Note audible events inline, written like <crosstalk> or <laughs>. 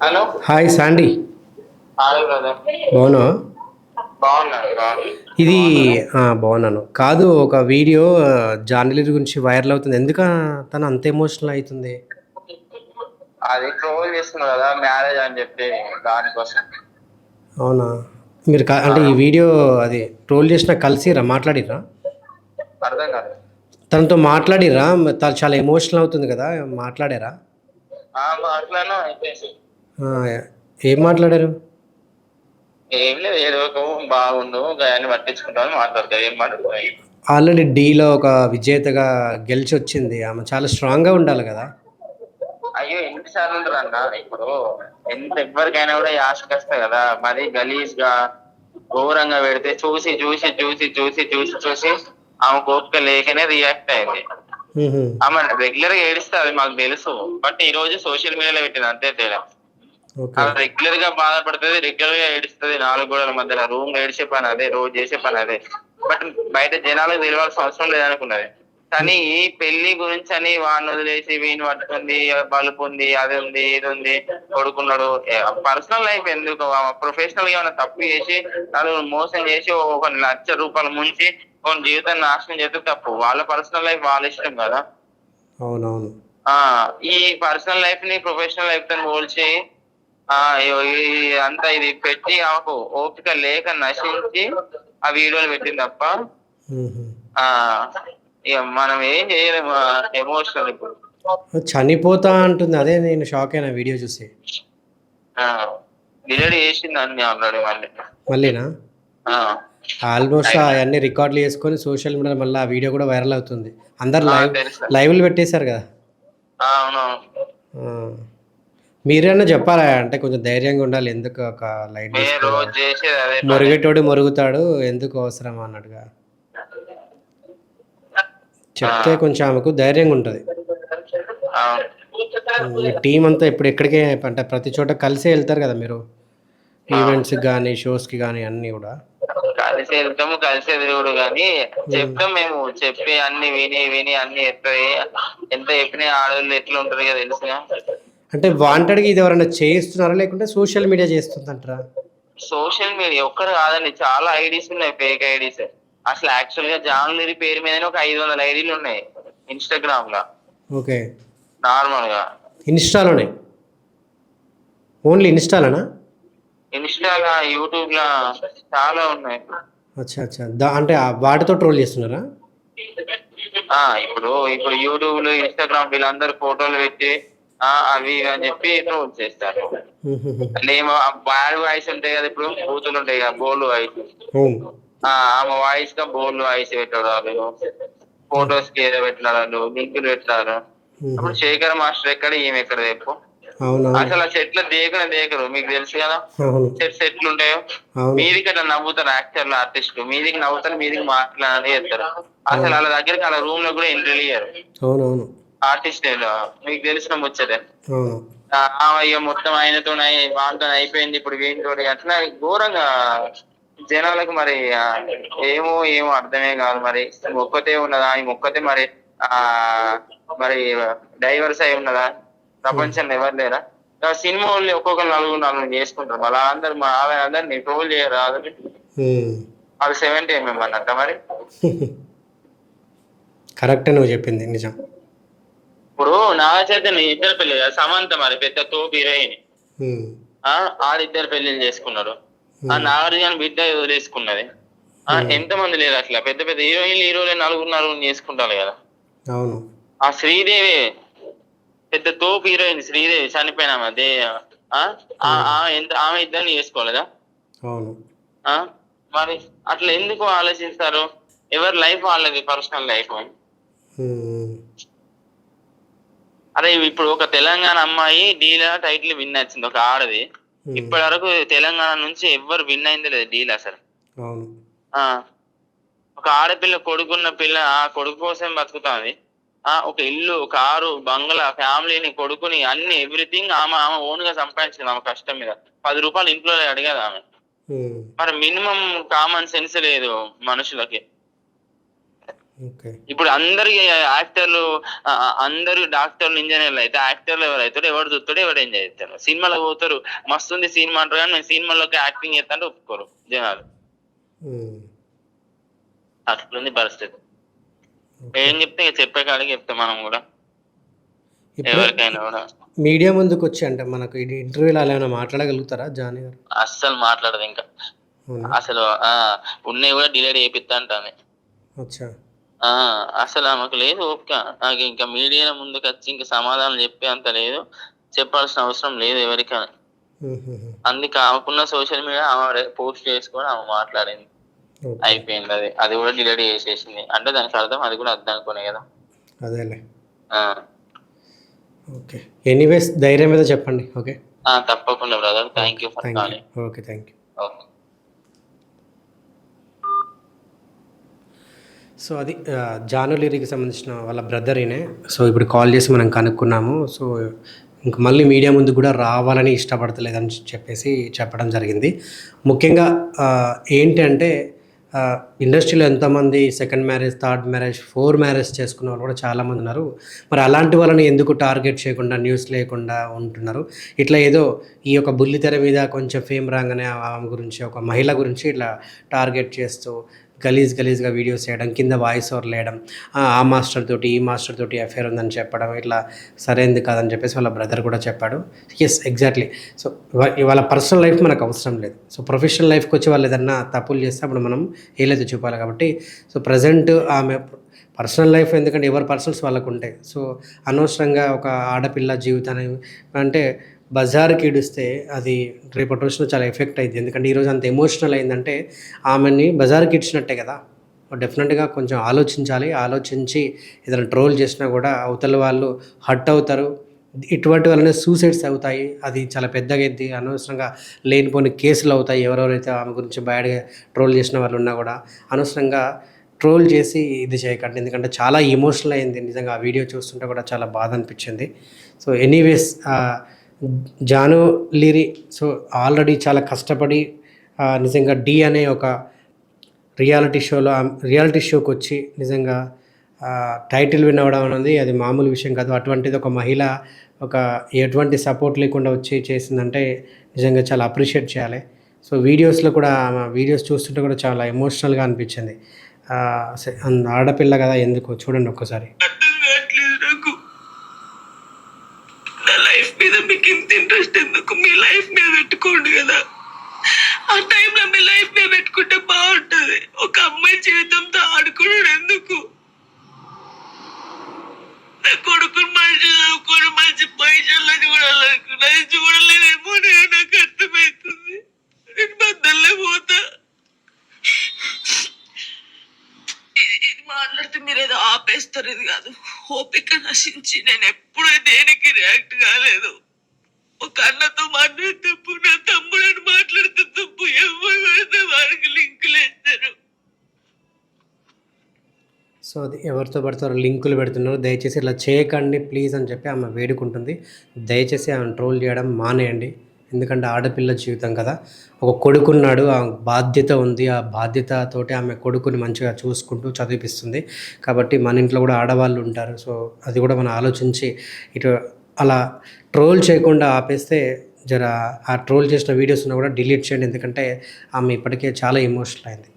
Hello. Hi బాగున్నాను బాగున్నాను ఇది బాగున్నాను. కాదు ఒక వీడియో జాన్లీ గురించి వైరల్ అవుతుంది. ఎందుకు తను అంత ఎమోషనల్ అవుతుంది అది ట్రోల్ చేస్తున్నారు కదా మ్యారేజ్ అని చెప్పి దానికోసం. అవునా? మీరు అంటే ఈ వీడియో అది ట్రోల్ చేసిన కలిసిరా మాట్లాడిరా? అర్థం కాదు తనతో మాట్లాడిరా తను చాలా ఎమోషనల్ అవుతుంది కదా మాట్లాడారా? మాట్లాడినా ఏం మాట్లాడారు? ఏం లేదు ఏదో ఒక బాగుండు గాయాన్ని పట్టించుకుంటామని మాట్లాడతారు ఏం మాట్లాడతారు ఆల్రెడీ డీలో ఒక విజేతగా గెలిచి వచ్చింది ఆమె చాలా స్ట్రాంగ్గా ఉండాలి కదా. అయ్యో ఎన్నిసార్లు ఉంటారు అన్న? ఇప్పుడు ఎంత ఎవరికైనా కూడా యాసకి వస్తాయి కదా. మరి గలీజ్గా ఘోరంగా పెడితే చూసి చూసి చూసి చూసి చూసి చూసి ఆమె ఓపిక లేకనే రియాక్ట్ అయింది. ఆమె రెగ్యులర్గా ఏడుస్తుంది మాకు తెలుసు. బట్ ఈ రోజు సోషల్ మీడియాలో పెట్టింది అంతే తేడా. రెగ్యులర్గా బాధపడుతుంది రెగ్యులర్గా ఏడుస్తుంది నాలుగు గోడల మధ్యలో. రూమ్లో ఏడిచే పని అదే రోజు చేసే పని అదే. బట్ బయట జనాలకు తెలియాల్సిన అవసరం లేదనుకున్నది కానీ ఈ పెళ్ళి గురించి అని వాడిని వదిలేసి వీని పట్టుకుంది బలుపు ఉంది అది ఉంది ఇది ఉంది కొడుకున్నాడు. పర్సనల్ లైఫ్ ఎందుకు? ప్రొఫెషనల్గా ఏమైనా తప్పు చేసి నలుగురు మోసం చేసి ఒక లక్ష రూపాయలు ముంచి ఒక జీవితాన్ని నాశనం చేస్తే తప్పు. వాళ్ళ పర్సనల్ లైఫ్ వాళ్ళ ఇష్టం కదా. అవునవును. ఆ ఈ పర్సనల్ లైఫ్ని ప్రొఫెషనల్ లైఫ్తో పోల్చి అంతా ఇది పెట్టి ఆమెకు ఓపిక లేక నశించి ఆ వీడియోలు పెట్టింది తప్ప ఇక మనం ఏం చేయలేము ఎమోషనల్ ఇప్పుడు. చనిపోతా అంటుంది. అదే నేను షాక్ అయినా వీడియో చూసి డిలీట్ చేసింది అన్ని ఆల్రెడీ మళ్ళీ. మళ్ళీనా? ఆల్మోస్ట్ అవన్నీ రికార్డులు చేసుకొని సోషల్ మీడియాలో మళ్ళీ ఆ వీడియో కూడా వైరల్ అవుతుంది. అందరు లైవ్ లైవ్లు పెట్టేశారు కదా? అవునవును. మీరైనా చెప్పాలా? అంటే కొంచెం ధైర్యంగా ఉండాలి. ఎందుకు ఒక లైట్. మురిగేటోడు మురుగుతాడు. ఎందుకు అవసరం అన్నట్టుగా. చెప్తే కొంచెం ఆమెకు ధైర్యంగా ఉంటుంది. టీం అంతా ఇప్పుడు ఎక్కడికే అంటే ప్రతి చోట కలిసే వెళ్తారు కదా మీరు. ఈవెంట్స్కి కానీ షోస్కి కానీ అన్నీ కూడా. కలిసి వెళ్తాము. కలిసి ఎదురుడు కానీ చెప్తాం మేము. చెప్పి అన్ని విని విని అన్ని ఎత్తాయి ఎంత చెప్పినా ఆడవాళ్ళు ఎట్లా ఉంటది కదా తెలుసుగా. అంటే వాంటెడ్గా ఇది ఎవరైనా చేయిస్తున్నారా? లేకుంటే సోషల్ మీడియా చేస్తుందంటారా? సోషల్ మీడియా ఒక్కరు కాదండి. చాలా ఐడీస్ ఉన్నాయి. Fake IDs. అసలు యాక్చువల్గా జాన్ లిరి పేరు మీదనే ఒక ఐదు వందల ఐడీలు ఉన్నాయి. ఇన్స్టాగ్రామ్లో. ఓకే. నార్మల్గా. ఇన్స్టాలోనే? ఓన్లీ ఇన్స్టాలోనా? ఇన్స్టాలా యూట్యూబ్ లా చాలా ఉన్నాయి. అచ్చా అచ్చా. దా అంటే ఆ వాటితో ట్రోల్ చేస్తున్నారా? ఆ ఇప్పుడు ఇప్పుడు యూట్యూబ్లో ఇన్స్టాగ్రామ్ వీళ్ళందరూ ఫోటోలు పెట్టి అవి అని చెప్పి ట్రోల్ చేస్తారు ఏమో బ్యాడ్ వాయిస్ ఉంటాయి కదా ఇప్పుడు బూతులు ఉంటాయి కదా బోల్డ్ వాయిస్. ఆమె వాయిస్గా బోల్డ్ వాయిస్ పెట్టాడు వాళ్ళు ఫోటోస్కి ఏదో పెట్టినారు లింకులు పెట్టారు. మ్మ్. అప్పుడు శేఖర్ మాస్టర్ ఎక్కడ ఈమె ఎక్కడ అవునవును అసలు ఆ చెట్లు దేకన దేకరు మీకు తెలుసు కదా? చెట్స్ ఎట్లు ఉంటాయో? మీదికి అట్లా నవ్వుతారు యాక్టర్లు ఆర్టిస్ట్ మీదికి నవ్వుతారు మీదికి మాట్లాడాలి చేస్తారు. అసలు వాళ్ళ దగ్గరికి వాళ్ళ రూమ్లో కూడా ఎంట్రీ ఇయ్యారు ఆర్టిస్ట్ మీకు తెలిసిన ఆమె ఇక మొత్తం ఆయనతో వాళ్ళతో అయిపోయింది ఇప్పుడు వీటితో అట్లా ఘోరంగా జనాలకు మరి ఏమో ఏమో అర్థమే కాదు మరి. ఒక్కతే ఉన్నదా? ఈ ఒక్కతే మరి ఆ మరి డైవర్స్ అయి ఉన్నదా? ప్రపంచంలో ఎవరు లేరా? సినిమా వాళ్ళు ఒక్కొక్కరు నలుగురు నలుగురు చేసుకుంటారు. మళ్ళీ అందరు మా అందరిని ట్రోల్ చేయరు. అది సెవెంటీ ఎంఎం అన్నట్ట మరి. <laughs> కరెక్టే నువ్వు చెప్పింది. నిజం. ఇప్పుడు నాగ చైతన్య ఇద్దరు పెళ్ళి సమంత మరి పెద్ద తోపు హీరోయిన్ ఆడిద్దరు పెళ్ళిళ్ళు చేసుకున్నారు ఆ నాగార్జున బిడ్డ వదిలేసుకున్నది. ఎంత మంది లేరు అట్లా? పెద్ద పెద్ద హీరోయిన్లు హీరోలు నలుగురు నలుగురు చేసుకుంటారు కదా. అవును. ఆ శ్రీదేవి పెద్ద తోపు హీరోయిన్ శ్రీదేవి చనిపోయిన. అదే ఎంత ఆమె ఇద్దరిని చేసుకోలేదా? అవును. ఆ మరి అట్లా ఎందుకు ఆలోచిస్తారు? ఎవరి లైఫ్ వాళ్ళది పర్సనల్ లైఫ్ అరే ఇప్పుడు ఒక తెలంగాణ అమ్మాయి డీలా టైటిల్ విన్ వచ్చింది ఒక ఆడది. ఇప్పటి వరకు తెలంగాణ నుంచి ఎవ్వరు విన్ అయింది లేదు డీల్ అసలు. ఒక ఆడపిల్ల కొడుకున్న పిల్ల ఆ కొడుకు కోసం బతుకుతాంది. ఆ ఒక ఇల్లు కారు బంగ్లా ఫ్యామిలీని కొడుకుని అన్ని ఎవ్రీథింగ్ ఆమె ఆమె ఓన్గా సంపాదించింది ఆమె కష్టం మీద. పది రూపాయలు ఇంట్లో అడిగదు ఆమె. మరి మినిమం కామన్ సెన్స్ లేదు మనుషులకి. ఇప్పుడు అందరి యాక్టర్లు అందరు డాక్టర్లు ఇంజనీర్లు అయితే యాక్టర్లు ఎవరైతారు ఎవరు చూస్తాడు ఎవరు ఎంజాయ్ చేస్తారు. సినిమాలో పోతారు. మస్తు ఉంది సినిమా అంటారు కానీ నేను సినిమాలోకి యాక్టింగ్ చేస్తాంటే ఒప్పుకోరు జనాలు. ఉమ్. అట్లుంది పరిస్థితి. ఏం చెప్తే చెప్పే కాడికి చెప్తాం మనం కూడా. ఎవరికైనా కూడా. మీడియా ముందుకు వచ్చి అంటే మనకు ఇంటర్వ్యూలో అలా ఏమైనా మాట్లాడగలుగుతారా జానీ గారు? అస్సలు మాట్లాడదు ఇంకా. అసలు ఆ ఉన్నవి కూడా డిలేట్ చేపిస్తా అంటాను అచ్చా. ఆ అసలు ఆమెకు లేదు ఓపిక. నాకు ఇంకా మీడియా ముందుకు వచ్చి ఇంకా సమాధానం చెప్పే అంత లేదు. చెప్పాల్సిన అవసరం లేదు ఎవరికైనా. అందుకే ఆమెకున్న సోషల్ మీడియా ఆమె పోస్ట్ చేసుకొని ఆమె మాట్లాడింది. అయిపోయింది అది. అది కూడా డిలీట్ చేసేసింది. అంటే దానికి అర్థం అది కూడా అర్థం అనుకునే కదా. అదేలే. ఓకే. ఎనీవేస్ ధైర్యం మీద చెప్పండి. ఓకే. తప్పకుండా brother. Thank you for calling. Okay thank you okay. So అది ఆ, జానులిరికి సంబంధించిన వాళ్ళ బ్రదర్ సో ఇప్పుడు కాల్ చేసి మనం కనుక్కున్నాము. సో ఇంక మళ్ళీ మీడియా ముందు కూడా రావాలని ఇష్టపడతలేదని చెప్పేసి చెప్పడం జరిగింది. ముఖ్యంగా ఏంటంటే ఇండస్ట్రీలో ఎంతమంది second marriage third marriage four marriage చేసుకున్న వాళ్ళు కూడా చాలామంది ఉన్నారు. మరి అలాంటి వాళ్ళని ఎందుకు టార్గెట్ చేయకుండా న్యూస్ లేకుండా ఉంటున్నారు? ఇట్లా ఏదో ఈ యొక్క బుల్లితెర మీద కొంచెం ఫేమ్ రాగానే ఆమె గురించి ఒక మహిళ గురించి ఇట్లా టార్గెట్ చేస్తూ గలీజ్ గలీజ్గా వీడియోస్ చేయడం కింద వాయిస్ ఓవర్ లేయడం ఆ మాస్టర్ తోటి ఈ మాస్టర్ తోటి అఫేర్ ఉందని చెప్పడం ఇట్లా సరైనది కాదని చెప్పేసి వాళ్ళ బ్రదర్ కూడా చెప్పాడు. ఎస్ ఎగ్జాక్ట్లీ సో వాళ్ళ పర్సనల్ లైఫ్ మనకు అవసరం లేదు. సో ప్రొఫెషనల్ లైఫ్కి వచ్చి వాళ్ళు ఏదన్నా తప్పులు చేస్తే అప్పుడు మనం ఏలైతే చూపాలి కాబట్టి సో ప్రజెంట్ ఆమె పర్సనల్ లైఫ్ ఎందుకంటే ఎవరి పర్సనల్స్ వాళ్ళకు ఉంటాయి సో అనవసరంగా ఒక ఆడపిల్ల జీవితాన్ని అంటే బజార్కి ఈడిస్తే అది రేపటి రోజున చాలా ఎఫెక్ట్ అయింది. ఎందుకంటే ఈరోజు అంత ఎమోషనల్ అయిందంటే ఆమెని బజార్కి ఇచ్చినట్టే కదా. డెఫినెట్గా కొంచెం ఆలోచించాలి. ఆలోచించి ఏదైనా ట్రోల్ చేసినా కూడా అవతల వాళ్ళు హట్ అవుతారు. ఇటువంటి వల్లనే సూసైడ్స్ అవుతాయి. అది చాలా పెద్దగా అయింది. అనవసరంగా లేనిపోని కేసులు అవుతాయి. ఎవరెవరైతే ఆమె గురించి బ్యాడ్గా ట్రోల్ చేసిన వాళ్ళు ఉన్నా కూడా అనవసరంగా ట్రోల్ చేసి ఇది చేయకండి. ఎందుకంటే చాలా ఎమోషనల్ అయింది. నిజంగా ఆ వీడియో చూస్తుంటే కూడా చాలా బాధ అనిపించింది. So anyways Jaanu Lyri so already చాలా కష్టపడి నిజంగా డి అనే ఒక రియాలిటీ షోలో రియాలిటీ షోకి వచ్చి నిజంగా టైటిల్ విన్ అవ్వడం అనేది అది మామూలు విషయం కాదు. అటువంటిది ఒక మహిళ ఒక ఎటువంటి సపోర్ట్ లేకుండా వచ్చి చేసిందంటే నిజంగా చాలా అప్రిషియేట్ చేయాలి. సో వీడియోస్లో కూడా వీడియోస్ చూస్తుంటే కూడా చాలా ఎమోషనల్గా అనిపించింది. అంద- ఆడపిల్ల కదా ఎందుకు చూడండి ఒక్కసారి అర్థం కావట్లేదు నాకు నా లైఫ్ మీద మీకు ఇంత ఇంట్రెస్ట్ ఎందుకు? మీ లైఫ్ మీద పెట్టుకోండి కదా. ఆ టైంలో మీ లైఫ్ మీద పెట్టుకుంటే బాగుంటది. ఒక అమ్మాయి జీవితంతో ఆడుకోవడం ఎందుకు? నా కొడుకుని మంచి చదువుకొని మంచి పొజిషన్లో చూడాలనుకున్నా అది చూడలేదేమో నేను నాకు అర్థమవుతుంది. నేను బద్దల్లే పోతా. ఇది ఇది మాట్లాడితే మీరు ఏదో ఆపేస్తారు. ఇది కాదు. ఓపిక నశించి నేను ఎప్పుడు దేనికి రియాక్ట్ కాలేదు. అన్నతో మాట్లాడే తప్పు నా తమ్ముడని మాట్లాడితే తప్పు ఎవరు పెడితే లింకులు వేస్తారు. సో అది ఎవరితో పడతారో లింకులు పెడుతున్నారు. దయచేసి ఇలా చేయకండి ప్లీజ్ అని చెప్పి ఆమె వేడుకుంటుంది. దయచేసి ఆమె ట్రోల్ చేయడం మానేయండి. ఎందుకంటే ఆడపిల్ల జీవితం కదా. ఒక కొడుకున్నాడు ఆ బాధ్యత ఉంది. ఆ బాధ్యతతోటి ఆమె కొడుకుని మంచిగా చూసుకుంటూ చదివిపిస్తుంది. కాబట్టి మన ఇంట్లో కూడా ఆడవాళ్ళు ఉంటారు. సో అది కూడా మనం ఆలోచించి ఇటు అలా ట్రోల్ చేయకుండా ఆపేస్తే జర ఆ ట్రోల్ చేసిన వీడియోస్ ఉన్నా కూడా డిలీట్ చేయండి. ఎందుకంటే ఆమె ఇప్పటికే చాలా ఎమోషనల్ అయింది.